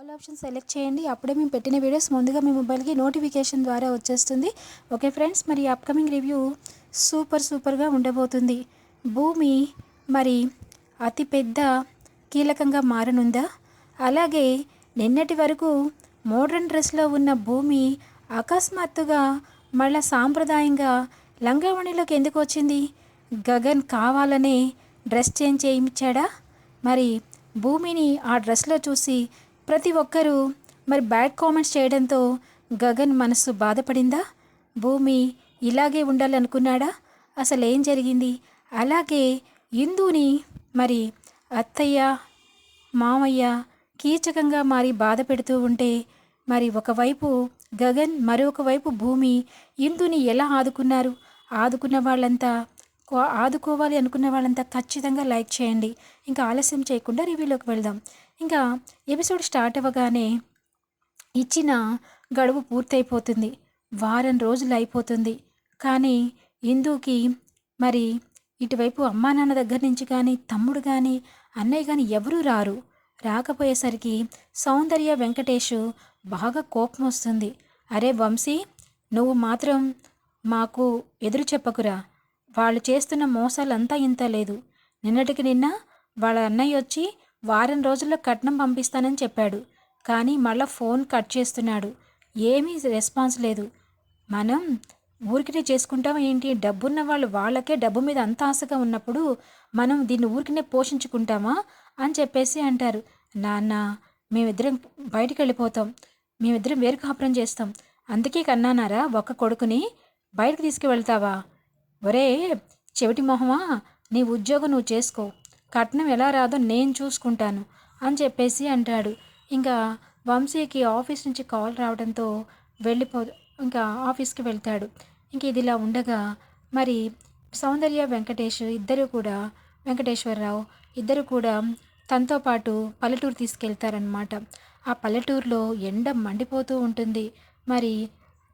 All option select చేయండి. అప్పుడే మేము పెట్టిన వీడియోస్ ముందుగా మీ మొబైల్కి నోటిఫికేషన్ ద్వారా వచ్చేస్తుంది. ఓకే ఫ్రెండ్స్ మరి అప్కమింగ్ రివ్యూ సూపర్ సూపర్గా ఉండబోతుంది. భూమి మరి అతి పెద్ద కీలకంగా మారనుందా? అలాగే నిన్నటి వరకు మోడ్రన్ డ్రెస్లో ఉన్న భూమి అకస్మాత్తుగా మళ్ళా సాంప్రదాయంగా లంగావణిలోకి ఎందుకు వచ్చింది? గగన్ కావాలనే డ్రెస్ చేంజ్ చేయించాడా? మరి భూమిని ఆ డ్రెస్లో చూసి ప్రతి ఒక్కరూ మరి బ్యాడ్ కామెంట్స్ చేయడంతో గగన్ మనసు బాధపడిందా? భూమి ఇలాగే ఉండాలనుకున్నాడా? అసలు ఏం జరిగింది? అలాగే ఇందుని మరి అత్తయ్య మామయ్య కీచకంగా మారి బాధ పెడుతూ ఉంటే మరి ఒకవైపు గగన్ మరొక వైపు భూమి ఇందుని ఎలా ఆదుకున్నారు? ఆదుకున్న వాళ్ళంతా కో- ఆదుకోవాలి అనుకున్న వాళ్ళంతా ఖచ్చితంగా లైక్ చేయండి. ఇంకా ఆలస్యం చేయకుండా రివ్యూలోకి వెళ్దాం. ఇంకా ఎపిసోడ్ స్టార్ట్ అవ్వగానే ఇచ్చిన గడువు పూర్తయిపోతుంది. వారం రోజులు అయిపోతుంది. కానీ ఇందుకి మరి ఇటువైపు అమ్మా నాన్న దగ్గర నుంచి కానీ తమ్ముడు కానీ అన్నయ్య కానీ ఎవరూ రారు. రాకపోయేసరికి సౌందర్య వెంకటేష్ బాగా కోపం వస్తుంది. అరే వంశీ నువ్వు మాత్రం మాకు ఎదురు చెప్పకురా. వాళ్ళు చేస్తున్న మోసాలంతా ఇంత లేదు. నిన్నటికి నిన్న వాళ్ళ అన్నయ్య వచ్చి వారం రోజుల్లో కట్నం పంపిస్తానని చెప్పాడు. కానీ మళ్ళా ఫోన్ కట్ చేస్తున్నాడు. ఏమీ రెస్పాన్స్ లేదు. మనం ఊరికినే చేసుకుంటాం ఏంటి? డబ్బున్న వాళ్ళు వాళ్ళకే డబ్బు మీద అంత ఆశగా ఉన్నప్పుడు మనం దీన్ని ఊరికినే పోషించుకుంటామా? అని చెప్పేసి అంటారు. నాన్న మేమిద్దరం బయటికి వెళ్ళిపోతాం. మేమిద్దరం వేరు కాపురం చేస్తాం. అందుకే కన్నానారా ఒక్క కొడుకుని బయటకు తీసుకువెళ్తావా? ఒరే చెవిటి మొహమా? నీ ఉద్యోగం నువ్వు చేసుకో. కట్నం ఎలా రాదో నేను చూసుకుంటాను అని చెప్పేసి అంటాడు. ఇంకా వంశీకి ఆఫీస్ నుంచి కాల్ రావడంతో వెళ్ళిపో ఇంకా ఆఫీస్కి వెళ్తాడు. ఇంక ఇది ఇలా ఉండగా మరి సౌందర్య వెంకటేష్ ఇద్దరు కూడా వెంకటేశ్వరరావు ఇద్దరు కూడా తనతో పాటు పల్లెటూరు తీసుకెళ్తారనమాట ఆ పల్లెటూరులో ఎండ మండిపోతూ ఉంటుంది. మరి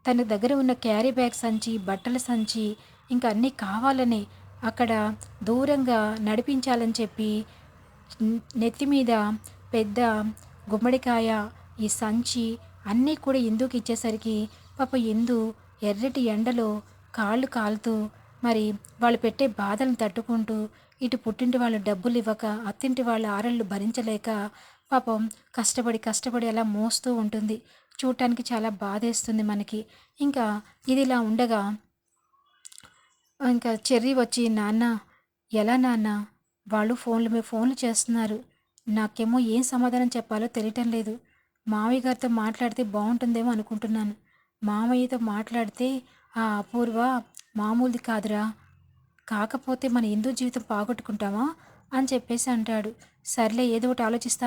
తన దగ్గర ఉన్న క్యారీ బ్యాగ్ సంచి బట్టల సంచి ఇంకా అన్నీ కావాలని అక్కడ దూరంగా నడిపించాలని చెప్పి నెత్తి మీద పెద్ద గుమ్మడికాయ ఈ సంచి అన్నీ కూడా ఎందుకు ఇచ్చేసరికి పాప ఎందు ఎర్రటి ఎండలో కాళ్ళు కాలుతూ మరి వాళ్ళు పెట్టే బాధలను తట్టుకుంటూ ఇటు పుట్టింటి వాళ్ళు డబ్బులు ఇవ్వక అత్తింటి వాళ్ళ ఆరళ్ళు భరించలేక పాపం కష్టపడి కష్టపడి అలా మోస్తూ ఉంటుంది. చూడటానికి చాలా బాధేస్తుంది మనకి. ఇంకా ఇది ఇలా ఉండగా ఇంకా చెర్రీ వచ్చి నాన్న ఎలా నాన్న? వాళ్ళు ఫోన్లు మీద ఫోన్లు చేస్తున్నారు. నాకేమో ఏం సమాధానం చెప్పాలో తెలియటం లేదు. మామయ్య గారితో మాట్లాడితే బాగుంటుందేమో అనుకుంటున్నాను. మామయ్యతో మాట్లాడితే ఆ అపూర్వ మామూలుది కాదురా. కాకపోతే మన హిందూ జీవితం పోగొట్టుకుంటామా? అని చెప్పేసి అంటాడు. సర్లే ఏదో ఒకటి ఆలోచిస్తా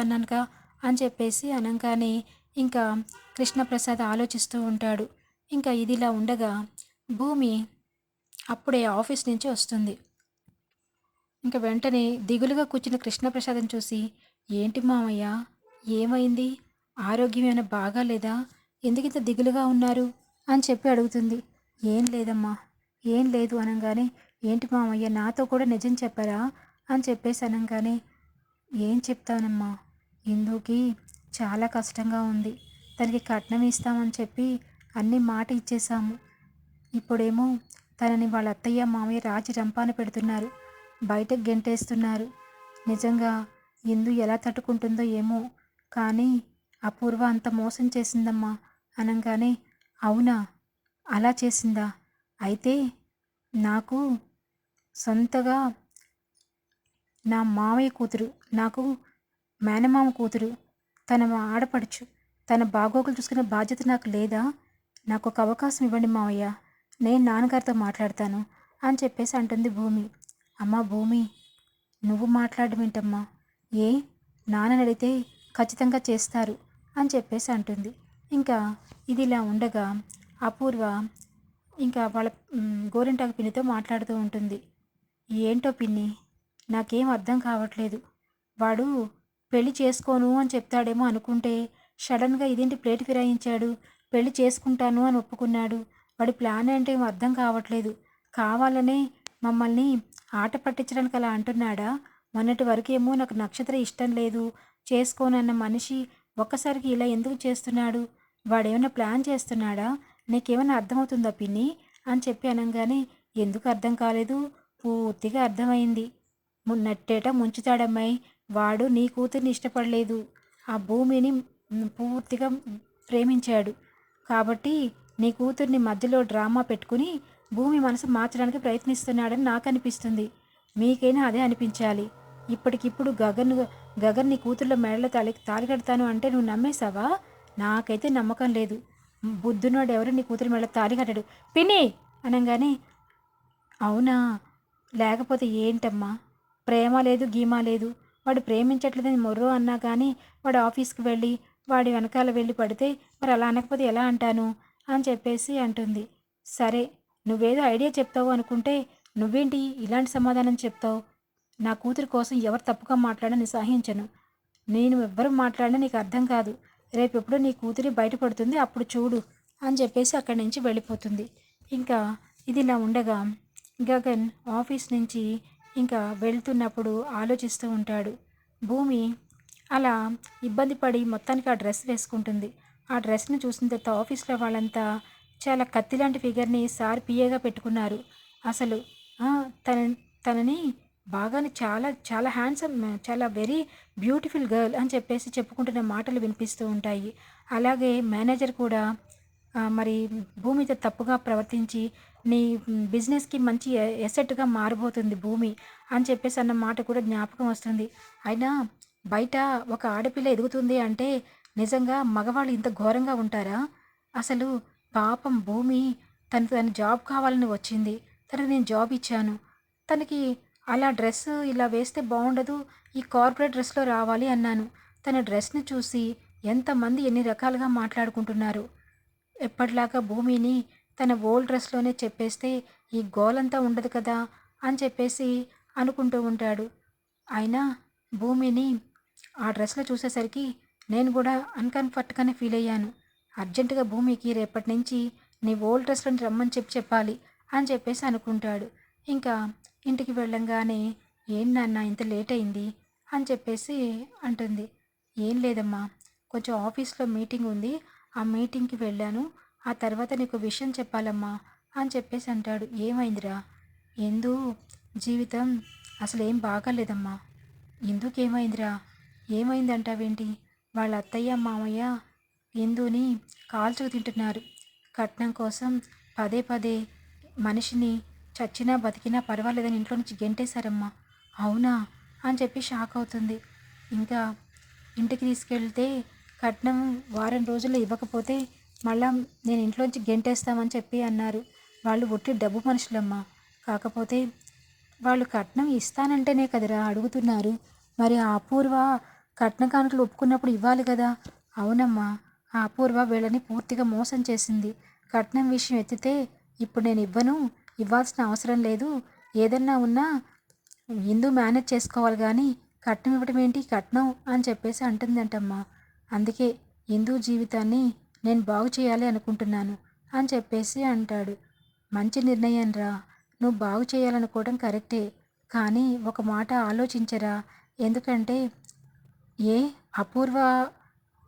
అని చెప్పేసి అనగానే ఇంకా కృష్ణప్రసాద్ ఆలోచిస్తూ ఉంటాడు. ఇంకా ఇదిలా ఉండగా భూమి అప్పుడే ఆఫీస్ నుంచి వస్తుంది. ఇంకా వెంటనే దిగులుగా కూర్చున్న కృష్ణప్రసాదం చూసి ఏంటి మామయ్య? ఏమైంది? ఆరోగ్యం ఏమైనా బాగాలేదా ఎందుకు ఇంత దిగులుగా ఉన్నారు? అని చెప్పి అడుగుతుంది. ఏం లేదమ్మా ఏం లేదు అనగానే. ఏంటి మామయ్య నాతో కూడా నిజం చెప్పారా? అని చెప్పేసి అనగానే ఏం చెప్తానమ్మా? ఇందుకి చాలా కష్టంగా ఉంది. తనకి కట్నం ఇస్తామని చెప్పి అన్ని మాట ఇచ్చేసాము ఇప్పుడేమో తనని వాళ్ళ అత్తయ్య మామయ్య రాజి రంపాన పెడుతున్నారు. బయటకు గెంటేస్తున్నారు. నిజంగా ఇందు ఎలా తట్టుకుంటుందో ఏమో. కానీ అపూర్వ అంత మోసం చేసిందమ్మా అనగానే అవునా? అలా చేసిందా? అయితే నాకు సొంతగా నా మామయ్య కూతురు నాకు మేనమామ కూతురు తన ఆడపడుచు తన బాగోగులు చూసుకునే బాధ్యత నాకు లేదా? నాకు ఒక అవకాశం ఇవ్వండి మావయ్య. నేను నాన్నగారితో మాట్లాడతాను అని చెప్పేసి అంటుంది భూమి. అమ్మా భూమి నువ్వు మాట్లాడడం ఏంటమ్మా ఏ? నాన్న అడిగితే ఖచ్చితంగా చేస్తారు అని చెప్పేసి అంటుంది. ఇంకా ఇది ఇలా ఉండగా అపూర్వ ఇంకా వాళ్ళ గోరింటాకు పిన్నితో మాట్లాడుతూ ఉంటుంది. ఏంటో పిన్ని నాకేం అర్థం కావట్లేదు. వాడు పెళ్ళి చేసుకోను అని చెప్తాడేమో అనుకుంటే సడన్గా ఇదేంటి ప్లేట్ ఫిరాయించాడు? పెళ్ళి చేసుకుంటాను అని ఒప్పుకున్నాడు. వాడి ప్లాన్ ఏంటో ఏమో అర్థం కావట్లేదు. కావాలనే మమ్మల్ని ఆట పట్టించడానికి అలా అంటున్నాడా? మొన్నటి వరకేమో నాకు నక్షత్ర ఇష్టం లేదు. చేసుకోనన్న మనిషి ఒక్కసారికి ఇలా ఎందుకు చేస్తున్నాడు? వాడేమైనా ప్లాన్ చేస్తున్నాడా? నీకేమైనా అర్థమవుతుందా పిన్ని? అని చెప్పి అనగానే ఎందుకు అర్థం కాలేదు? పూర్తిగా అర్థమైంది. నట్టేట ముంచుతాడమ్మాయి. వాడు నీ కూతుర్ని ఇష్టపడలేదు. ఆ భూమిని పూర్తిగా ప్రేమించాడు. కాబట్టి నీ కూతుర్ని మధ్యలో డ్రామా పెట్టుకుని భూమి మనసు మార్చడానికి ప్రయత్నిస్తున్నాడని నాకు అనిపిస్తుంది మీకైనా అదే అనిపించాలి. ఇప్పటికిప్పుడు గగన్ గగన్ నీ కూతుర్ల మెడలో తాలి తాలిగడతాను అంటే నువ్వు నమ్మేశావా? నాకైతే నమ్మకం లేదు. బుద్ధునోడు ఎవరు నీ కూతురు మెడలో తాలికట్టాడు పిన్ని! అనగానే అవునా? లేకపోతే ఏంటమ్మా? ప్రేమ లేదు గీమా లేదు. వాడు ప్రేమించట్లేదని మొర్రో అన్నా కానీ వాడు ఆఫీస్కి వెళ్ళి వాడి వెనకాల వెళ్ళి పడితే మరి అలా అనకపోతే ఎలా అంటాను? అని చెప్పేసి అంటుంది. సరే నువ్వేదో ఐడియా చెప్తావు అనుకుంటే నువ్వేంటి ఇలాంటి సమాధానం చెప్తావు? నా కూతురి కోసం ఎవరు తప్పుగా మాట్లాడని సహించను. నేను ఎవ్వరు మాట్లాడినా నీకు అర్థం కాదు. రేపు ఎప్పుడు నీ కూతురి బయటపడుతుంది అప్పుడు చూడు అని చెప్పేసి అక్కడి నుంచి వెళ్ళిపోతుంది. ఇంకా ఇది ఇలా ఉండగా గగన్ ఆఫీస్ నుంచి ఇంకా వెళ్తున్నప్పుడు ఆలోచిస్తూ ఉంటాడు. భూమి అలా ఇబ్బంది పడి మొత్తానికి ఆ డ్రెస్ వేసుకుంటుంది. ఆ డ్రెస్ని చూసిన తర్వాత ఆఫీస్లో వాళ్ళంతా చాలా కత్తి లాంటి ఫిగర్ని సార్ పిఏగా పెట్టుకున్నారు. అసలు తన తనని బాగానే చాలా చాలా హ్యాండ్సమ్ చాలా వెరీ బ్యూటిఫుల్ గర్ల్ అని చెప్పేసి చెప్పుకుంటున్న మాటలు వినిపిస్తూ ఉంటాయి. అలాగే మేనేజర్ కూడా మరి భూమితో తప్పుగా ప్రవర్తించి నీ బిజినెస్కి మంచి ఎసెట్గా మారబోతుంది భూమి అని చెప్పేసి అన్న మాట కూడా జ్ఞాపకం వస్తుంది. అయినా బయట ఒక ఆడపిల్ల ఎదుగుతుంది అంటే నిజంగా మగవాళ్ళు ఇంత ఘోరంగా ఉంటారా? అసలు పాపం భూమి తను తన జాబ్ కావాలని వచ్చింది. తనకు నేను జాబ్ ఇచ్చాను. తనకి అలా డ్రెస్ ఇలా వేస్తే బాగుండదు. ఈ కార్పొరేట్ డ్రెస్లో రావాలి అన్నాను. తన డ్రెస్ని చూసి ఎంతమంది ఎన్ని రకాలుగా మాట్లాడుకుంటున్నారు. ఎప్పటిలాగా భూమిని తన ఓల్డ్ డ్రెస్లోనే చెప్పేస్తే ఈ గోలంతా ఉండదు కదా అని చెప్పేసి అనుకుంటూ ఉంటాడు. అయినా భూమిని ఆ డ్రెస్లో చూసేసరికి నేను కూడా అన్కంఫర్ట్గానే ఫీల్ అయ్యాను. అర్జెంటుగా భూమికి రేపటి నుంచి నీ ఓల్డ్ రెస్టారెంట్ రమ్మని చెప్పి చెప్పాలి అని చెప్పేసి అనుకుంటాడు. ఇంకా ఇంటికి వెళ్ళంగానే ఏం నాన్న ఇంత లేట్ అయింది? అని చెప్పేసి అంటుంది. ఏం లేదమ్మా కొంచెం ఆఫీస్లో మీటింగ్ ఉంది. ఆ మీటింగ్కి వెళ్ళాను. ఆ తర్వాత నీకు విషయం చెప్పాలమ్మా అని చెప్పేసి అంటాడు. ఏమైందిరా? ఎందు? జీవితం? అసలు ఏం బాగాలేదమ్మా. ఎందుకేమైందిరా? ఏమైంది అంటావేంటి వాళ్ళ అత్తయ్య మామయ్య ఇందుని కాల్చుకు తింటున్నారు? కట్నం కోసం పదే పదే మనిషిని చచ్చినా బతికినా పర్వాలేదని ఇంట్లో నుంచి గెంటేశారమ్మా. అవునా? అని చెప్పి షాక్ అవుతుంది. ఇంకా ఇంటికి తీసుకెళ్తే కట్నం వారం రోజుల్లో ఇవ్వకపోతే మళ్ళా నేను ఇంట్లోంచి గెంటేస్తామని చెప్పి అన్నారు. వాళ్ళు ఒట్టి డబ్బు మనుషులమ్మా. కాకపోతే వాళ్ళు కట్నం ఇస్తానంటేనే కదరా అడుగుతున్నారు. మరి ఆ అపూర్వ కట్న కానుకలు ఒప్పుకున్నప్పుడు ఇవ్వాలి కదా? అవునమ్మా. ఆ అపూర్వ వీళ్ళని పూర్తిగా మోసం చేసింది. కట్నం విషయం ఎత్తితే ఇప్పుడు నేను ఇవ్వను ఇవ్వాల్సిన అవసరం లేదు. ఏదన్నా ఉన్నా ఇందు మేనేజ్ చేసుకోవాలి కానీ కట్నం ఇవ్వటం ఏంటి? కట్నం అని చెప్పేసి అంటుందంటమ్మా. అందుకే హిందూ జీవితాన్ని నేను బాగు చేయాలి అనుకుంటున్నాను అని చెప్పేసి అంటాడు. మంచి నిర్ణయం రా. నువ్వు బాగు చేయాలనుకోవడం కరెక్టే. కానీ ఒక మాట ఆలోచించరా. ఎందుకంటే ఏ? అపూర్వ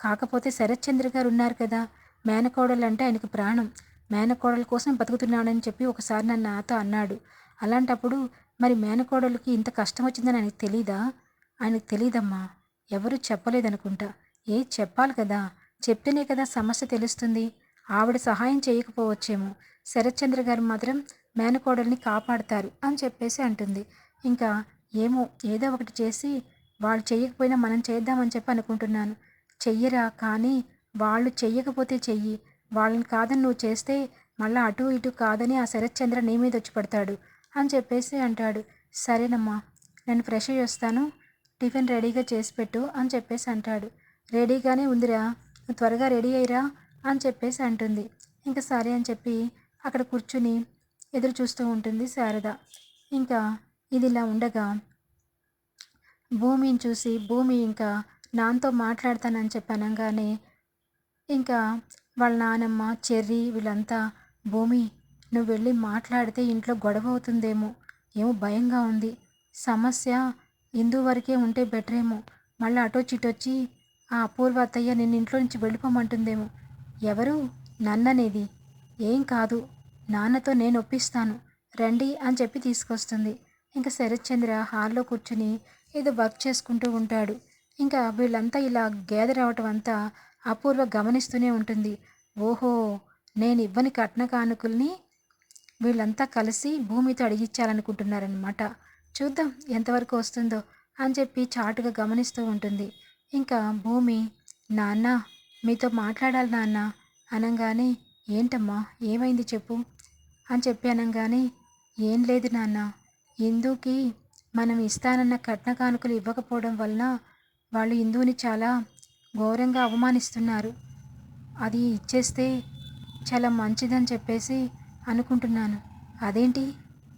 కాకపోతే శరత్చంద్ర గారు ఉన్నారు కదా. మేనకోడలు అంటే ఆయనకు ప్రాణం. మేనకోడల కోసం బతుకుతున్నాడని చెప్పి ఒకసారి నన్ను నాతో అన్నాడు. అలాంటప్పుడు మరి మేనకోడలికి ఇంత కష్టం వచ్చిందని ఆయనకు తెలీదా? ఆయనకు తెలీదమ్మా. ఎవరు చెప్పలేదనుకుంటా. ఏ చెప్పాలి కదా. చెప్తేనే కదా సమస్య తెలుస్తుంది. ఆవిడ సహాయం చేయకపోవచ్చేమో. శరత్చంద్ర గారు మాత్రం మేనకోడల్ని కాపాడతారు అని చెప్పేసి అంటుంది. ఇంకా ఏమో ఏదో ఒకటి చేసి వాళ్ళు చెయ్యకపోయినా మనం చేద్దామని చెప్పి అనుకుంటున్నాను. చెయ్యరా? కానీ వాళ్ళు చెయ్యకపోతే చెయ్యి. వాళ్ళని కాదని నువ్వు చేస్తే మళ్ళీ అటు ఇటు కాదని ఆ శరత్చంద్ర నీ మీద వచ్చి పడతాడు అని చెప్పేసి అంటాడు. సరేనమ్మా నేను ఫ్రెష్ అయ్యి వస్తాను. టిఫిన్ రెడీగా చేసి పెట్టు అని చెప్పేసి అంటాడు. రెడీగానే ఉందిరా. త్వరగా రెడీ అయ్యిరా అని చెప్పేసి అంటుంది. ఇంకా సరే అని చెప్పి అక్కడ కూర్చుని ఎదురు చూస్తూ ఉంటుంది శారద. ఇంకా ఇది ఇలా ఉండగా భూమిని చూసి భూమి ఇంకా నాన్నతో మాట్లాడతానని చెప్పి అనగానే ఇంకా వాళ్ళ నానమ్మ చెర్రీ వీళ్ళంతా భూమి నువ్వు వెళ్ళి మాట్లాడితే ఇంట్లో గొడవ అవుతుందేమో ఏమో భయంగా ఉంది. సమస్య ఇందు వరకే ఉంటే బెటర్ ఏమో మళ్ళీ అటో చిటొచ్చి ఆ అపూర్వ అత్తయ్య నిన్న ఇంట్లో నుంచి వెళ్ళిపోమంటుందేమో. ఎవరు? నన్ననేది. ఏం కాదు. నాన్నతో నేను ఒప్పిస్తాను. రండి అని చెప్పి తీసుకొస్తుంది. ఇంకా శరత్చంద్ర హాల్లో కూర్చుని ఏదో వర్క్ చేసుకుంటూ ఉంటాడు. ఇంకా వీళ్ళంతా ఇలా గ్యాదర్ అవటం అంతా అపూర్వ గమనిస్తూనే ఉంటుంది. ఓహో నేను ఇవ్వని కట్న కానుకల్ని వీళ్ళంతా కలిసి భూమితో అడిగించాలనుకుంటున్నారనమాట చూద్దాం ఎంతవరకు వస్తుందో అని చెప్పి చాటుగా గమనిస్తూ ఉంటుంది. ఇంకా భూమి నాన్న మీతో మాట్లాడాలి నాన్న అనగానే ఏంటమ్మా ఏమైంది చెప్పు అని చెప్పి అనగానే ఏం లేదు నాన్న ఎందుకీ మనం ఇస్తానన్న కట్న కానుకలు ఇవ్వకపోవడం వలన వాళ్ళు హిందువుని చాలా ఘోరంగా అవమానిస్తున్నారు. అది ఇచ్చేస్తే చాలా మంచిదని చెప్పేసి అనుకుంటున్నాను. అదేంటి?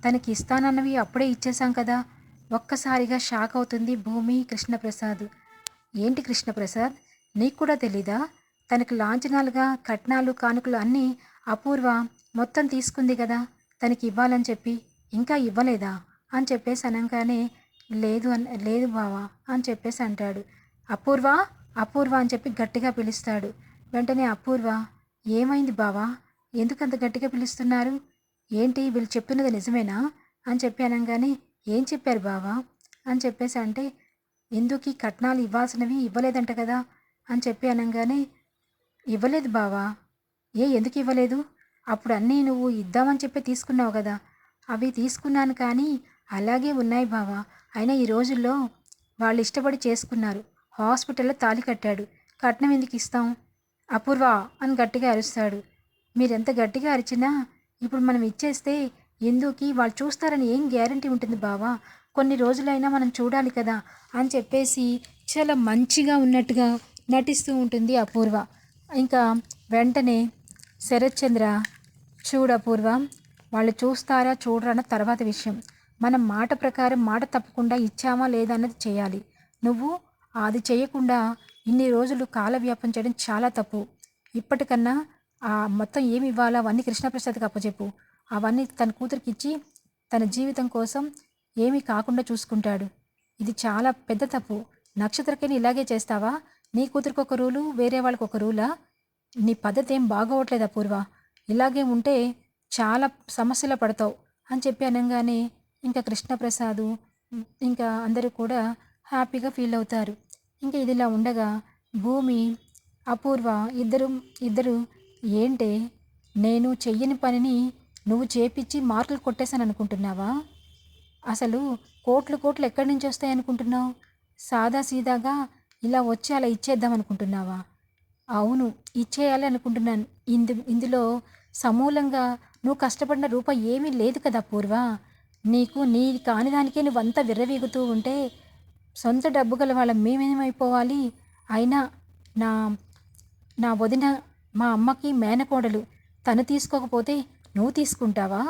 తనకి ఇస్తానన్నవి అప్పుడే ఇచ్చేసాం కదా. ఒక్కసారిగా షాక్ అవుతుంది భూమి కృష్ణప్రసాద్. ఏంటి కృష్ణప్రసాద్? నీకు కూడా తెలీదా? తనకి లాంఛనాలుగా కట్నాలు కానుకలు అన్నీ అపూర్వ మొత్తం తీసుకుంది కదా. తనకి ఇవ్వాలని చెప్పి ఇంకా ఇవ్వలేదా? అని చెప్పేసి అనగానే లేదు అన్ లేదు బావా అని చెప్పేసి అంటాడు. అపూర్వ అపూర్వ అని చెప్పి గట్టిగా పిలుస్తాడు. వెంటనే అపూర్వ ఏమైంది బావా? ఎందుకంత గట్టిగా పిలుస్తున్నారు? ఏంటి వీళ్ళు చెప్పినది నిజమేనా? అని చెప్పి అనగానే ఏం చెప్పారు బావా? అని చెప్పేసి అంటే ఎందుకు ఈ కట్నాలు ఇవ్వాల్సినవి ఇవ్వలేదంట కదా? అని చెప్పి అనగానే ఇవ్వలేదు బావా. ఏ ఎందుకు ఇవ్వలేదు? అప్పుడు అన్నీ నువ్వు ఇద్దామని చెప్పి తీసుకున్నావు కదా. అవి తీసుకున్నాను కానీ అలాగే ఉన్నాయి బావా. అయినా ఈ రోజుల్లో వాళ్ళు ఇష్టపడి చేసుకున్నారు. హాస్పిటల్లో తాళి కట్టాడు. కట్నం ఎందుకు ఇస్తాం? అపూర్వ అని గట్టిగా అరుస్తాడు. మీరెంత గట్టిగా అరిచినా ఇప్పుడు మనం ఇచ్చేస్తే ఎందుకు? వాళ్ళు చూస్తారని ఏం గ్యారంటీ ఉంటుంది బావా? కొన్ని రోజులైనా మనం చూడాలి కదా అని చెప్పేసి చాలా మంచిగా ఉన్నట్టుగా నటిస్తూ ఉంటుంది అపూర్వ. ఇంకా వెంటనే శరత్చంద్ర చూడు అపూర్వ. వాళ్ళు చూస్తారా చూడరా అన్న తర్వాత విషయం. మనం మాట ప్రకారం మాట తప్పకుండా ఇచ్చామా లేదా అన్నది చేయాలి. నువ్వు అది చేయకుండా ఇన్ని రోజులు కాలవ్యాపం చేయడం చాలా తప్పు. ఇప్పటికన్నా ఆ మొత్తం ఏమి ఇవ్వాలో అవన్నీ కృష్ణప్రసాద్కి అప్పచెప్పు. అవన్నీ తన కూతురికి ఇచ్చి తన జీవితం కోసం ఏమీ కాకుండా చూసుకుంటాడు. ఇది చాలా పెద్ద తప్పు. నక్షత్రకైనా ఇలాగే చేస్తావా? నీ కూతురికి ఒక రూలు వేరే వాళ్ళకి ఒక రూలా? నీ పద్ధతి ఏం బాగోవట్లేదు పూర్వ ఇలాగే ఉంటే చాలా సమస్యలు పడతావు అని చెప్పి అనగానే ఇంకా కృష్ణప్రసాద్ ఇంకా అందరూ కూడా హ్యాపీగా ఫీల్ అవుతారు. ఇంకా ఇదిలా ఉండగా భూమి అపూర్వ ఇద్దరు ఇద్దరు ఏంటే? నేను చెయ్యని పనిని నువ్వు చేపించి మార్కులు కొట్టేశాను అనుకుంటున్నావా? అసలు కోట్లు కోట్లు ఎక్కడి నుంచి వస్తాయి అనుకుంటున్నావు? సాదా సీదాగా ఇలా వచ్చి అలా ఇచ్చేద్దాం అనుకుంటున్నావా? అవును ఇచ్చేయాలి అనుకుంటున్నాను. ఇందు ఇందులో సమూలంగా నువ్వు కష్టపడిన రూపాయి ఏమీ లేదు కదా పూర్వ నీకు నీ కాని దానికే నువ్వంతా విర్రవీగుతూ ఉంటే సొంత డబ్బు గల వాళ్ళ మేమేమైపోవాలి? అయినా నా నా వదిన మా అమ్మకి మేనకోడలు తను తీసుకోకపోతే నువ్వు తీసుకుంటావా?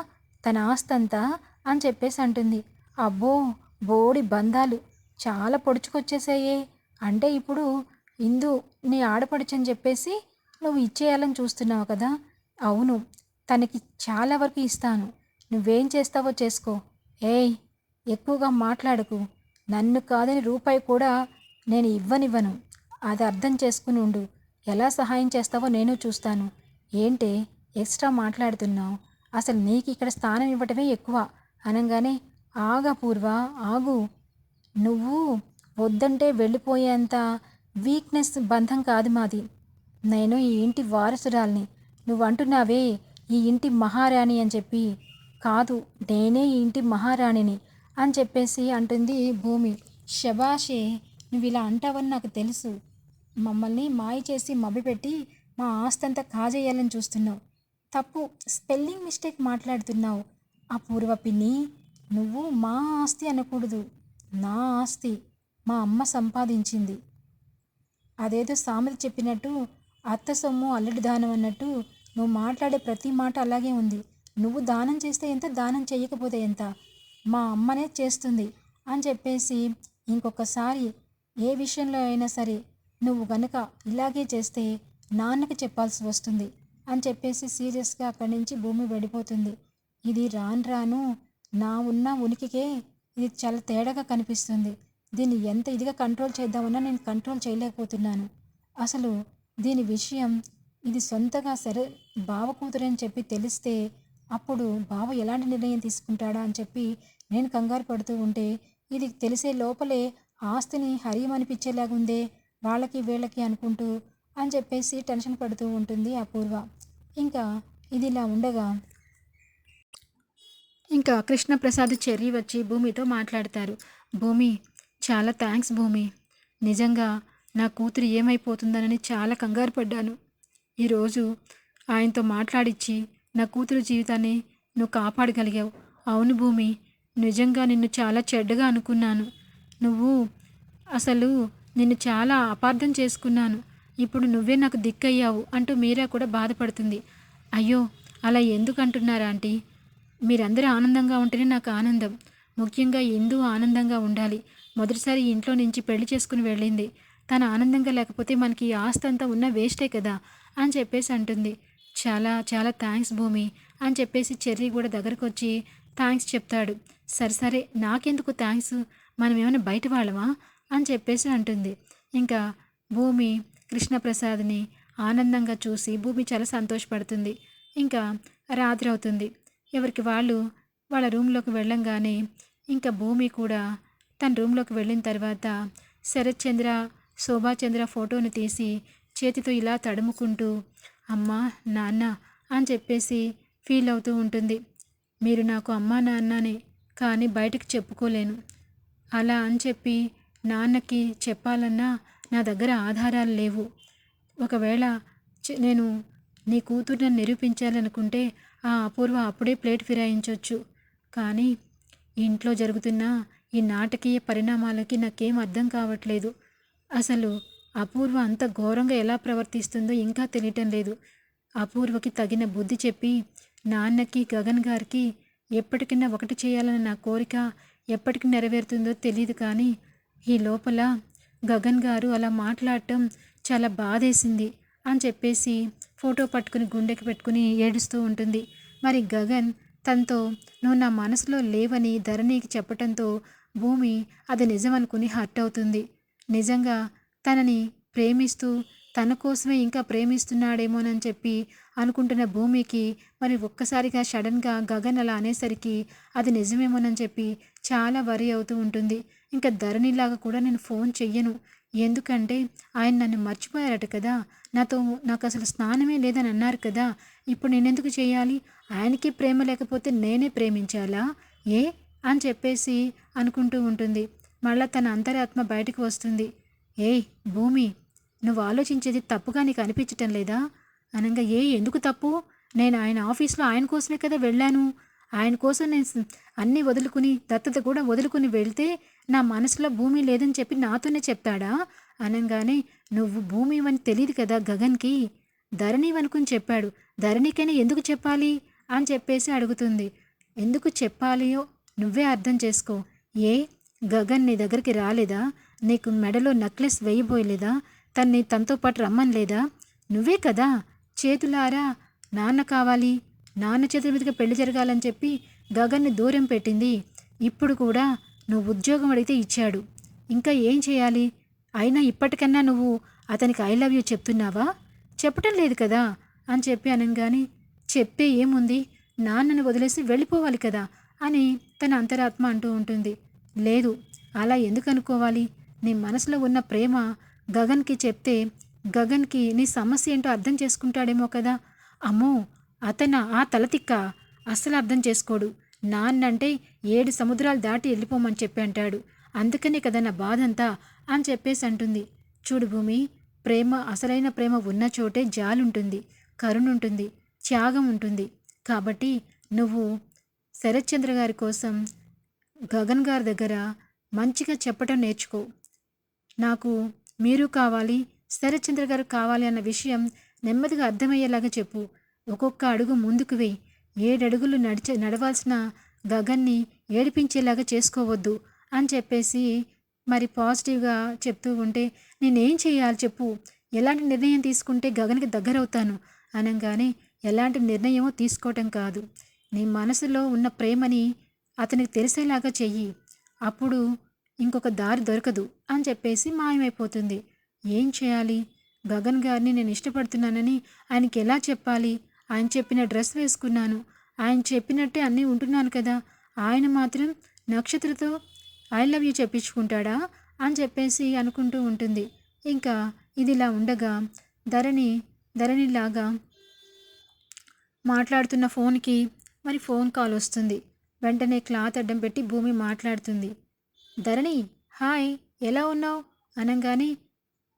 తన ఆస్తంతా అని చెప్పేసి అంటుంది. అబ్బో బోడి బంధాలు చాలా పొడుచుకొచ్చేసాయే. అంటే ఇప్పుడు ఇందు నీ ఆడపడుచని చెప్పేసి నువ్వు ఇచ్చేయాలని చూస్తున్నావు కదా? అవును తనకి చాలా వరకు ఇస్తాను. నువ్వేం చేస్తావో చేసుకో. ఏయ్ ఎక్కువగా మాట్లాడకు. నన్ను కాదని రూపాయి కూడా నేను ఇవ్వనివ్వను. అది అర్థం చేసుకుని ఉండు. ఎలా సహాయం చేస్తావో నేను చూస్తాను. ఏంటే ఎక్స్ట్రా మాట్లాడుతున్నావు. అసలు నీకు ఇక్కడ స్థానం ఇవ్వటమే ఎక్కువ. అనగానే ఆగా పూర్వ ఆగు. నువ్వు వద్దంటే వెళ్ళిపోయేంత వీక్నెస్ బంధం కాదు మాది. నేను ఈ ఇంటి వారసురాల్ని. నువ్వు అంటున్నావే ఈ ఇంటి మహారాణి అని చెప్పి. కాదు నేనే ఈ ఇంటి మహారాణిని అని చెప్పేసి అంటుంది భూమి. శబాషే నువ్వు ఇలా అంటావని నాకు తెలుసు. మమ్మల్ని మాయ చేసి మభ్యపెట్టి మా ఆస్తి అంతా కాజేయాలని చూస్తున్నావు. తప్పు స్పెల్లింగ్ మిస్టేక్ మాట్లాడుతున్నావు. ఆ పిన్ని నువ్వు మా ఆస్తి అనకూడదు. నా ఆస్తి మా అమ్మ సంపాదించింది. అదేదో సామెత చెప్పినట్టు అత్త సొమ్ము అల్లుడి దానం అన్నట్టు నువ్వు మాట్లాడే ప్రతి మాట అలాగే ఉంది. నువ్వు దానం చేస్తే ఎంత? దానం చేయకపోతే ఎంత? మా అమ్మనే చేస్తుంది. అని చెప్పేసి ఇంకొకసారి ఏ విషయంలో అయినా సరే నువ్వు గనుక ఇలాగే చేస్తే నాన్నకి చెప్పాల్సి వస్తుంది అని చెప్పేసి సీరియస్గా అక్కడి నుంచి భూమి పడిపోతుంది ఇది రాను రాను నా ఉన్న ఉనికికే ఇది చాలా తేడాగా కనిపిస్తుంది. దీన్ని ఎంత ఇదిగా కంట్రోల్ చేద్దామన్నా నేను కంట్రోల్ చేయలేకపోతున్నాను. అసలు దీని విషయం ఇది సొంతగా సరే బావ కూతురని చెప్పి తెలిస్తే అప్పుడు బావ ఎలాంటి నిర్ణయం తీసుకుంటాడా అని చెప్పి నేను కంగారు పడుతూ ఉంటే ఇది తెలిసే లోపలే ఆస్తిని హరియమనిపించేలాగుందే వాళ్ళకి వీళ్ళకి అనుకుంటూ అని చెప్పేసి టెన్షన్ పడుతూ ఉంటుంది అపూర్వ. ఇంకా ఇది ఇలా ఉండగా ఇంకా కృష్ణప్రసాద్ చెర్రి వచ్చి భూమితో మాట్లాడతారు. భూమి చాలా థ్యాంక్స్ భూమి. నిజంగా నా కూతురు ఏమైపోతుందనని చాలా కంగారు పడ్డాను. ఈరోజు ఆయనతో మాట్లాడిచ్చి నా కూతురు జీవితాన్ని నువ్వు కాపాడగలిగావు. అవును భూమి నిజంగా నిన్ను చాలా చెడ్డగా అనుకున్నాను. నువ్వు అసలు నిన్ను చాలా అపార్థం చేసుకున్నాను. ఇప్పుడు నువ్వే నాకు దిక్కయ్యావు అంటూ మీరా కూడా బాధపడుతుంది. అయ్యో అలా ఎందుకు అంటున్నారా ఆంటీ? మీరందరూ ఆనందంగా ఉంటేనే నాకు ఆనందం. ముఖ్యంగా ఎందుకు ఆనందంగా ఉండాలి. మొదటిసారి ఇంట్లో నుంచి పెళ్ళి చేసుకుని వెళ్ళింది. తను ఆనందంగా లేకపోతే మనకి ఆస్తంతా ఆస్తి అంతా ఉన్న వేస్టే కదా అని చెప్పేసి అంటుంది. చాలా చాలా థ్యాంక్స్ భూమి అని చెప్పేసి చెర్రీ కూడా దగ్గరకు వచ్చి థ్యాంక్స్ చెప్తాడు. సరే సరే నాకెందుకు థ్యాంక్స్ మనం ఏమైనా బయట వాళ్ళమా? అని చెప్పేసి అంటుంది. ఇంకా భూమి కృష్ణప్రసాద్ని ఆనందంగా చూసి భూమి చాలా సంతోషపడుతుంది. ఇంకా రాత్రి అవుతుంది. ఎవరికి వాళ్ళు వాళ్ళ రూమ్లోకి వెళ్ళంగానే ఇంకా భూమి కూడా తన రూమ్లోకి వెళ్ళిన తర్వాత శరత్ చంద్ర శోభాచంద్ర ఫోటోని తీసి చేతితో ఇలా తడుముకుంటూ అమ్మా నాన్న అని చెప్పేసి ఫీల్ అవుతూ ఉంటుంది. మీరు నాకు అమ్మా నాన్ననే కానీ బయటకు చెప్పుకోలేను. అలా అని చెప్పి నాన్నకి చెప్పాలన్నా నా దగ్గర ఆధారాలు లేవు. ఒకవేళ నేను నీ కూతుర్ని నిరూపించాలనుకుంటే ఆ అపూర్వ అప్పుడే ప్లేట్ ఫిరాయించవచ్చు కానీ ఇంట్లో జరుగుతున్న ఈ నాటకీయ పరిణామాలకి నాకేం అర్థం కావట్లేదు. అసలు అపూర్వ అంత ఘోరంగా ఎలా ప్రవర్తిస్తుందో ఇంకా తెలియటం లేదు. అపూర్వకి తగిన బుద్ధి చెప్పి నాన్నకి గగన్ గారికి ఎప్పటికైనా ఒకటి చేయాలని నా కోరిక ఎప్పటికి నెరవేరుతుందో తెలియదు కానీ ఈ లోపల గగన్ గారు అలా మాట్లాడటం చాలా బాధేసింది అని చెప్పేసి ఫోటో పట్టుకుని గుండెకి పెట్టుకుని ఏడుస్తూ ఉంటుంది. మరి గగన్ తనతో నువ్వు నా మనసులో లేవని ధరణికి చెప్పటంతో భూమి అది నిజమనుకుని హర్ట్ అవుతుంది. నిజంగా తనని ప్రేమిస్తూ తన కోసమే ఇంకా ప్రేమిస్తున్నాడేమోనని చెప్పి అనుకుంటున్న భూమికి మరి ఒక్కసారిగా సడన్గా గగన్ అలా అనేసరికి అది నిజమేమోనని చెప్పి చాలా వరి అవుతూ ఉంటుంది. ఇంకా ధరణిలాగా కూడా నేను ఫోన్ చెయ్యను. ఎందుకంటే ఆయన నన్ను మర్చిపోయారట కదా. నాతో నాకు అసలు స్నానమే లేదని అన్నారు కదా. ఇప్పుడు నేనెందుకు చేయాలి? ఆయనకి ప్రేమ లేకపోతే నేనే ప్రేమించాలా? ఏ? అని చెప్పేసి అనుకుంటూ ఉంటుంది. మళ్ళా తన అంతరాత్మ బయటకు వస్తుంది. ఏయ్ భూమి నువ్వు ఆలోచించేది తప్పుగా నీకు అనిపించటం లేదా? అనగా ఏ ఎందుకు తప్పు? నేను ఆయన ఆఫీస్లో ఆయన కోసమే కదా వెళ్ళాను. ఆయన కోసం నేను అన్నీ వదులుకుని దత్తత కూడా వదులుకుని వెళ్తే నా మనసులో భూమి లేదని చెప్పి నాతోనే చెప్పాడా అనగానే నువ్వు భూమి అని తెలియదు కదా గగన్కి. ధరణి అనుకుని చెప్పాడు. ధరణికైనా ఎందుకు చెప్పాలి? అని చెప్పేసి అడుగుతుంది. ఎందుకు చెప్పాలియో నువ్వే అర్థం చేసుకో. ఏ గగన్ నీ దగ్గరికి రాలేదా? నీకు మెడలో నెక్లెస్ వేయబోయలేదా తన్ని తనతో పాటు రమ్మనలేదా నువ్వే కదా చేతులారా నాన్న కావాలి. నాన్న చేతుల మీదుగా పెళ్ళి జరగాలని చెప్పి గగన్ని దూరం పెట్టింది. ఇప్పుడు కూడా నువ్వు ఉద్యోగం అడిగితే ఇచ్చాడు. ఇంకా ఏం చేయాలి? అయినా ఇప్పటికన్నా నువ్వు అతనికి ఐ లవ్ యూ చెప్తున్నావా? చెప్పటం లేదు కదా అని చెప్పి అనగానే చెప్పే ఏముంది? నాన్నను వదిలేసి వెళ్ళిపోవాలి కదా అని తన అంతరాత్మ అంటూ ఉంటుంది. లేదు అలా ఎందుకు అనుకోవాలి? నీ మనసులో ఉన్న ప్రేమ గగన్కి చెప్తే గగన్కి నీ సమస్య ఏంటో అర్థం చేసుకుంటాడేమో కదా. అమ్మో అతన? ఆ తలతిక్క అస్సలు అర్థం చేసుకోడు. నాన్నంటే ఏడు సముద్రాలు దాటి వెళ్ళిపోమని చెప్పి అంటాడు. అందుకనే కదా నా బాధంతా అని చెప్పేసి అంటుంది. చూడు భూమి ప్రేమ అసలైన ప్రేమ ఉన్న చోటే జాలుంటుంది కరుణుంటుంది త్యాగం ఉంటుంది. కాబట్టి నువ్వు శరత్చంద్ర గారి కోసం గగన్ గారి దగ్గర మంచిగా చెప్పటం నేర్చుకో. నాకు మీరు కావాలి శరత్చంద్ర గారు కావాలి అన్న విషయం నెమ్మదిగా అర్థమయ్యేలాగా చెప్పు. ఒక్కొక్క అడుగు ముందుకు వేయి. ఏడడుగులు నడిచ నడవాల్సిన గగన్ని ఏడిపించేలాగా చేసుకోవద్దు అని చెప్పేసి మరి పాజిటివ్గా చెప్తూ ఉంటే నేనేం చేయాలి చెప్పు? ఎలాంటి నిర్ణయం తీసుకుంటే గగన్కి దగ్గరవుతాను? అనగానే ఎలాంటి నిర్ణయమో తీసుకోవటం కాదు. నీ మనసులో ఉన్న ప్రేమని అతనికి తెలిసేలాగా చెయ్యి. అప్పుడు ఇంకొక దారి దొరకదు అని చెప్పేసి మాయమైపోతుంది. ఏం చేయాలి? గగన్ గారిని నేను ఇష్టపడుతున్నానని ఆయనకి ఎలా చెప్పాలి? ఆయన చెప్పిన డ్రెస్ వేసుకున్నాను. ఆయన చెప్పినట్టే అన్నీ ఉంటున్నాను కదా. ఆయన మాత్రం నక్షత్రతో ఐ లవ్ యూ చెప్పించుకుంటాడా అని చెప్పేసి అనుకుంటూ ఉంటుంది. ఇంకా ఇదిలా ఉండగా ధరణి ధరణిలాగా మాట్లాడుతున్న ఫోన్కి మరి ఫోన్ కాల్ వస్తుంది. వెంటనే క్లాత్ అడ్డం పెట్టి భూమి మాట్లాడుతుంది. ధరణి హాయ్ ఎలా ఉన్నావు? అనగానే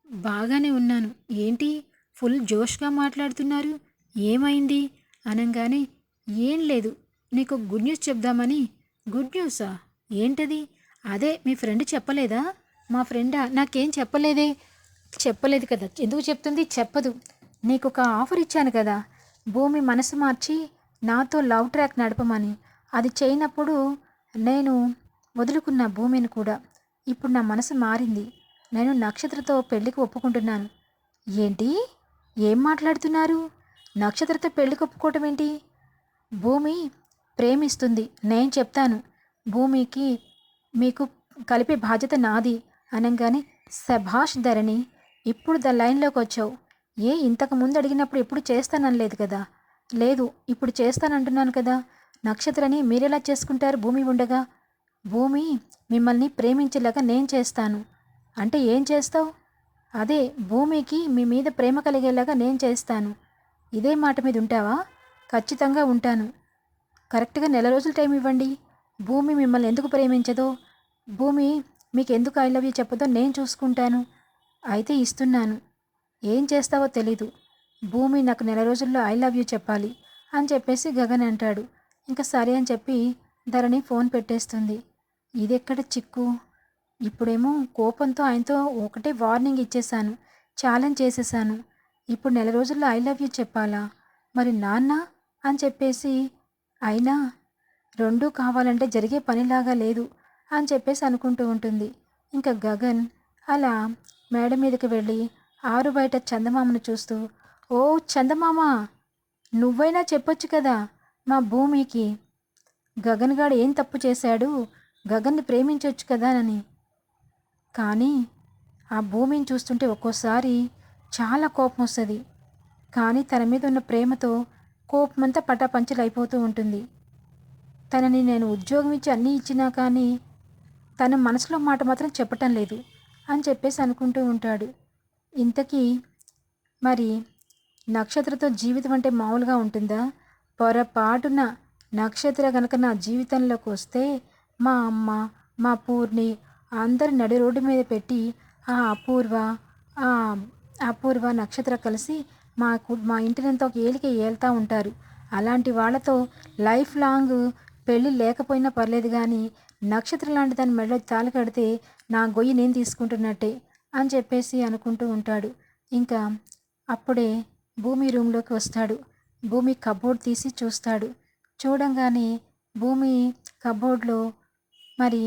బాగానే ఉన్నాను. ఏంటి ఫుల్ జోష్గా మాట్లాడుతున్నారు? ఏమైంది? అనగానే ఏం లేదు. నీకు గుడ్ న్యూస్ చెప్దామని. గుడ్ న్యూసా? ఏంటది? అదే మీ ఫ్రెండ్ చెప్పలేదా? మా ఫ్రెండా? నాకేం చెప్పలేదే? చెప్పలేదు కదా. ఎందుకు చెప్తుంది? చెప్పదు. నీకు ఒక ఆఫర్ ఇచ్చాను కదా. భూమి మనసు మార్చి నాతో లవ్ ట్రాక్ నడపమని. అది చేయనప్పుడు నేను వదులుకున్న భూమిని కూడా. ఇప్పుడు నా మనసు మారింది. నేను నక్షత్రతో పెళ్ళికి ఒప్పుకుంటున్నాను. ఏంటి? ఏం మాట్లాడుతున్నారు? నక్షత్రతో పెళ్ళికి ఒప్పుకోవటం ఏంటి? భూమి ప్రేమిస్తుంది. నేను చెప్తాను. భూమికి మీకు కలిపే బాధ్యత నాది అనగానే సభాష్ ధరణి ఇప్పుడు ద లైన్లోకి వచ్చావు. ఏ ఇంతకు ముందు అడిగినప్పుడు ఎప్పుడు చేస్తాననలేదు కదా? లేదు ఇప్పుడు చేస్తానంటున్నాను కదా. నక్షత్రని మీరెలా చేసుకుంటారు భూమి ఉండగా? భూమి మిమ్మల్ని ప్రేమించేలాగా నేను చేస్తాను. అంటే ఏం చేస్తావు? అదే భూమికి మీ మీద ప్రేమ కలిగేలాగా నేను చేస్తాను. ఇదే మాట మీద ఉంటావా? ఖచ్చితంగా ఉంటాను. కరెక్ట్గా నెల రోజులు టైం ఇవ్వండి. భూమి మిమ్మల్ని ఎందుకు ప్రేమించదో? భూమి మీకు ఎందుకు ఐ లవ్ యూ చెప్పదో నేను చూసుకుంటాను. అయితే ఇస్తున్నాను. ఏం చేస్తావో తెలీదు. భూమి నాకు నెల రోజుల్లో ఐ లవ్ యూ చెప్పాలి అని చెప్పేసి గగన్ అంటాడు. ఇంకా సరే అని చెప్పి ధరణి ఫోన్ పెట్టేస్తుంది. ఇదెక్కడ చిక్కు? ఇప్పుడేమో కోపంతో ఆయనతో ఒకటే వార్నింగ్ ఇచ్చేశాను ఛాలెంజ్ చేసేసాను ఇప్పుడు నెల రోజుల్లో ఐ లవ్ యూ చెప్పాలా? మరి నాన్న? అని చెప్పేసి అయినా రెండూ కావాలంటే జరిగే పనిలాగా లేదు అని చెప్పేసి అనుకుంటూ ఉంటుంది. ఇంకా గగన్ అలా మేడ మీదకి వెళ్ళి ఆరు బయట చందమామను చూస్తూ ఓ చందమామ! నువ్వైనా చెప్పొచ్చు కదా మా భూమికి? గగన్ గాడు ఏం తప్పు చేశాడు? గగన్ని ప్రేమించవచ్చు కదా అని. కానీ ఆ భూమిని చూస్తుంటే ఒక్కోసారి చాలా కోపం వస్తుంది. కానీ తన మీద ఉన్న ప్రేమతో కోపమంతా పటాపంచలు అయిపోతూ ఉంటుంది. తనని నేను ఉద్యోగం ఇచ్చి అన్నీ ఇచ్చినా కానీ తన మనసులో మాట మాత్రం చెప్పటం లేదు అని చెప్పేసి అనుకుంటూ ఉంటాడు. ఇంతకీ మరి నక్షత్రతో జీవితం అంటే మామూలుగా ఉంటుందా? పొరపాటున నక్షత్ర కనుక నా జీవితంలోకి వస్తే మా అమ్మ మా పూర్ణి అందరి నడి రోడ్డు మీద పెట్టి ఆ అపూర్వ ఆ అపూర్వ నక్షత్ర కలిసి మాకు మా ఇంటినంత ఒక ఏలిక ఏళ్తూ ఉంటారు. అలాంటి వాళ్ళతో లైఫ్ లాంగ్ పెళ్ళి లేకపోయినా పర్లేదు కానీ నక్షత్రం లాంటి దాని మెడలో తాళి కడితే నా గొయ్యి నేను తీసుకుంటున్నట్టే అని చెప్పేసి అనుకుంటూ ఉంటాడు. ఇంకా అప్పుడే భూమి రూమ్లోకి వస్తాడు. భూమి కబోర్డ్ తీసి చూస్తాడు. చూడంగానే భూమి కబోర్డ్లో మరి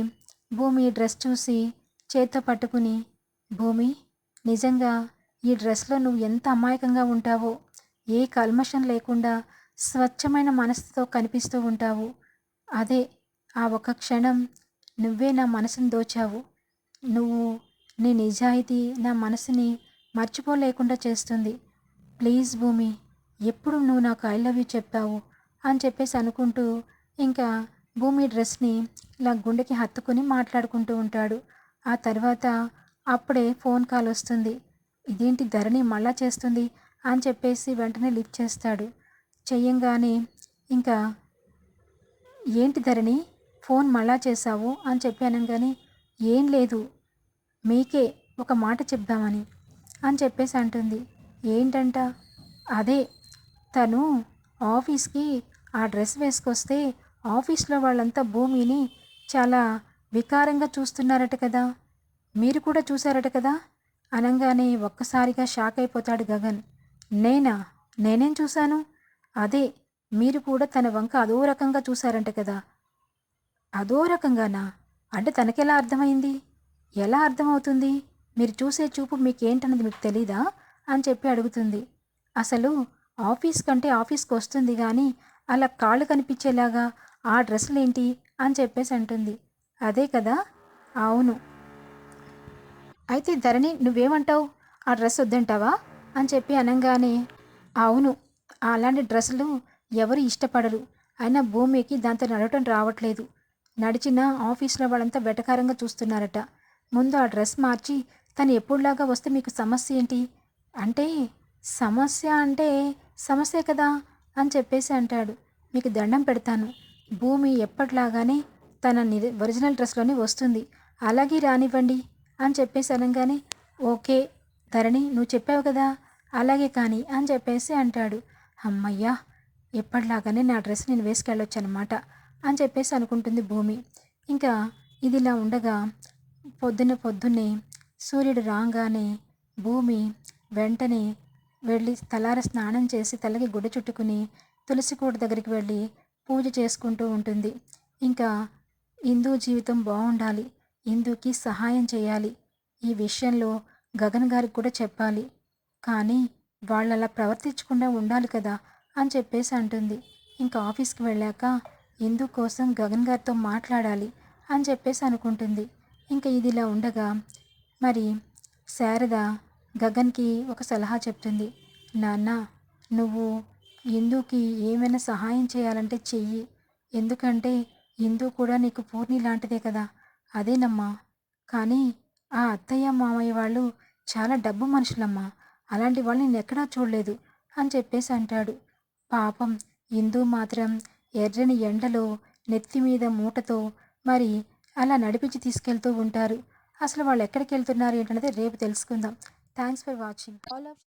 భూమి డ్రెస్ చూసి చేత్తో పట్టుకుని భూమి నిజంగా ఈ డ్రెస్లో నువ్వు ఎంత అమాయకంగా ఉంటావో ఏ కల్మషం లేకుండా స్వచ్ఛమైన మనసుతో కనిపిస్తూ ఉంటావు. అదే ఆ ఒక క్షణం నువ్వే నా మనసును దోచావు. నువ్వు నీ నిజాయితీ నా మనసుని మర్చిపోలేకుండా చేస్తుంది. ప్లీజ్ భూమి ఎప్పుడు నువ్వు నాకు ఐ లవ్ యూ చెప్తావు అని చెప్పేసి అనుకుంటూ ఇంకా భూమి డ్రెస్ని ఇలా గుండెకి హత్తుకుని మాట్లాడుకుంటూ ఉంటాడు. ఆ తర్వాత అప్పుడే ఫోన్ కాల్ వస్తుంది. ఇదేంటి ధరణి మళ్ళా చేస్తుంది? అని చెప్పేసి వెంటనే లిఫ్ట్ చేస్తాడు. చెయ్యంగానే ఇంకా ఏంటి ధరణి? ఫోన్ మళ్ళా చేశావు? అని చెప్పాను కానీ ఏం లేదు. మీకే ఒక మాట చెప్దామని అని చెప్పేసి అంటుంది. ఏంటంట? అదే తను ఆఫీస్కి ఆ డ్రెస్ వేసుకొస్తే ఆఫీస్లో వాళ్ళంతా భూమిని చాలా వికారంగా చూస్తున్నారట కదా. మీరు కూడా చూశారట కదా? అనగానే ఒక్కసారిగా షాక్ అయిపోతాడు గగన్. నేనా? నేనేం చూశాను? అదే మీరు కూడా తన వంక అదో రకంగా చూశారంట కదా. అదో రకంగానా? అంటే తనకెలా అర్థమైంది? ఎలా అర్థమవుతుంది? మీరు చూసే చూపు మీకేంటన్నది మీకు తెలీదా? అని చెప్పి అడుగుతుంది. అసలు ఆఫీస్ కంటే ఆఫీస్కి వస్తుంది కానీ అలా కాళ్ళు కనిపించేలాగా ఆ డ్రెస్సులు ఏంటి అని చెప్పేసి అంటుంది. అదే కదా? అవును. అయితే ధరణి నువ్వేమంటావు? ఆ డ్రెస్ వద్దంటావా? అని చెప్పి అనగానే అవును. అలాంటి డ్రెస్సులు ఎవరు ఇష్టపడరు. అయినా భూమికి దాంతో నడవటం రావట్లేదు. నడిచిన ఆఫీస్లో వాళ్ళంతా వెటకారంగా చూస్తున్నారట. ముందు ఆ డ్రెస్ మార్చి తను ఎప్పుడులాగా వస్తే మీకు సమస్య ఏంటి? అంటే సమస్య అంటే సమస్యే కదా? అని చెప్పేసి అంటాడు. మీకు దండం పెడతాను. భూమి ఎప్పట్లాగానే తన ని- ఒరిజినల్ డ్రెస్లోనే వస్తుంది. అలాగే రానివ్వండి అని చెప్పేసి అనగానే ఓకే ధరణి నువ్వు చెప్పావు కదా అలాగే కానీ అని చెప్పేసి అంటాడు. అమ్మయ్యా ఎప్పటిలాగానే నా డ్రెస్ నేను వేసుకెళ్ళొచ్చు అనమాట అని చెప్పేసి అనుకుంటుంది భూమి. ఇంకా ఇదిలా ఉండగా పొద్దున్న పొద్దున్నే సూర్యుడు రాగానే భూమి వెంటనే వెళ్ళి తలార స్నానం చేసి తలకి గుడ్డ చుట్టుకుని తులసి కోట దగ్గరికి వెళ్ళి పూజ చేసుకుంటూ ఉంటుంది. ఇంకా ఇందు జీవితం బాగుండాలి. ఇందుకి సహాయం చేయాలి. ఈ విషయంలో గగన్ గారికి కూడా చెప్పాలి. కానీ వాళ్ళు అలా ప్రవర్తించకుండా ఉండాలి కదా అని చెప్పేసి అంటుంది. ఇంకా ఆఫీస్కి వెళ్ళాక ఇందు కోసం గగన్ గారితో మాట్లాడాలి అని చెప్పేసి అనుకుంటుంది. ఇంకా ఇది ఇలా ఉండగా మరి శారద గగన్కి ఒక సలహా చెప్తుంది. నాన్న నువ్వు ఇందుకి ఏమైనా సహాయం చేయాలంటే చెయ్యి. ఎందుకంటే ఇందు కూడా నీకు పూర్ణి లాంటిదే కదా. అదేనమ్మా. కానీ ఆ అత్తయ్య మామయ్య వాళ్ళు చాలా డబ్బు మనుషులమ్మా. అలాంటి వాళ్ళు నేను ఎక్కడా చూడలేదు అని చెప్పేసి అంటాడు. పాపం ఇందు మాత్రం ఎర్రని ఎండలో నెత్తి మీద మూటతో మరి అలా నడిపించి తీసుకెళ్తూ ఉంటారు. అసలు వాళ్ళు ఎక్కడికి వెళ్తున్నారు ఏంటనేది రేపు తెలుసుకుందాం. Thanks for watching. All of